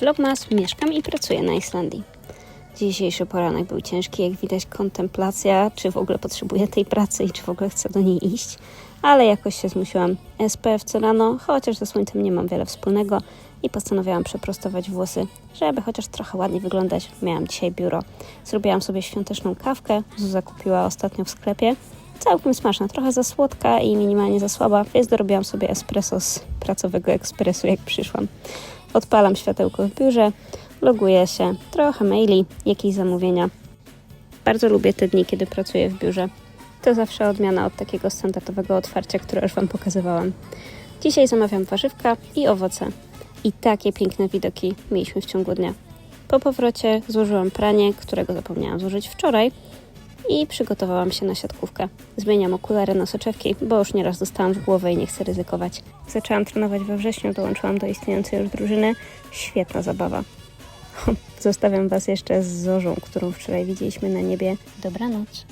Vlogmas, mieszkam i pracuję na Islandii. Dzisiejszy poranek był ciężki, jak widać kontemplacja, czy w ogóle potrzebuję tej pracy i czy w ogóle chcę do niej iść, ale jakoś się zmusiłam. SPF co rano, chociaż ze słońcem nie mam wiele wspólnego i postanowiłam przeprostować włosy, żeby chociaż trochę ładniej wyglądać. Miałam dzisiaj biuro. Zrobiłam sobie świąteczną kawkę, Zuza kupiła ostatnio w sklepie. Całkiem smaczna, trochę za słodka i minimalnie za słaba, więc dorobiłam sobie espresso z pracowego ekspresu, jak przyszłam. Odpalam światełko w biurze, loguję się, trochę maili, jakieś zamówienia. Bardzo lubię te dni, kiedy pracuję w biurze. To zawsze odmiana od takiego standardowego otwarcia, które już Wam pokazywałam. Dzisiaj zamawiam warzywka i owoce. I takie piękne widoki mieliśmy w ciągu dnia. Po powrocie złożyłam pranie, którego zapomniałam złożyć wczoraj i przygotowałam się na siatkówkę. Zmieniam okulary na soczewki, bo już nieraz dostałam w głowę i nie chcę ryzykować. Zaczęłam trenować we wrześniu, dołączyłam do istniejącej już drużyny. Świetna zabawa. Zostawiam Was jeszcze z zorzą, którą wczoraj widzieliśmy na niebie. Dobranoc.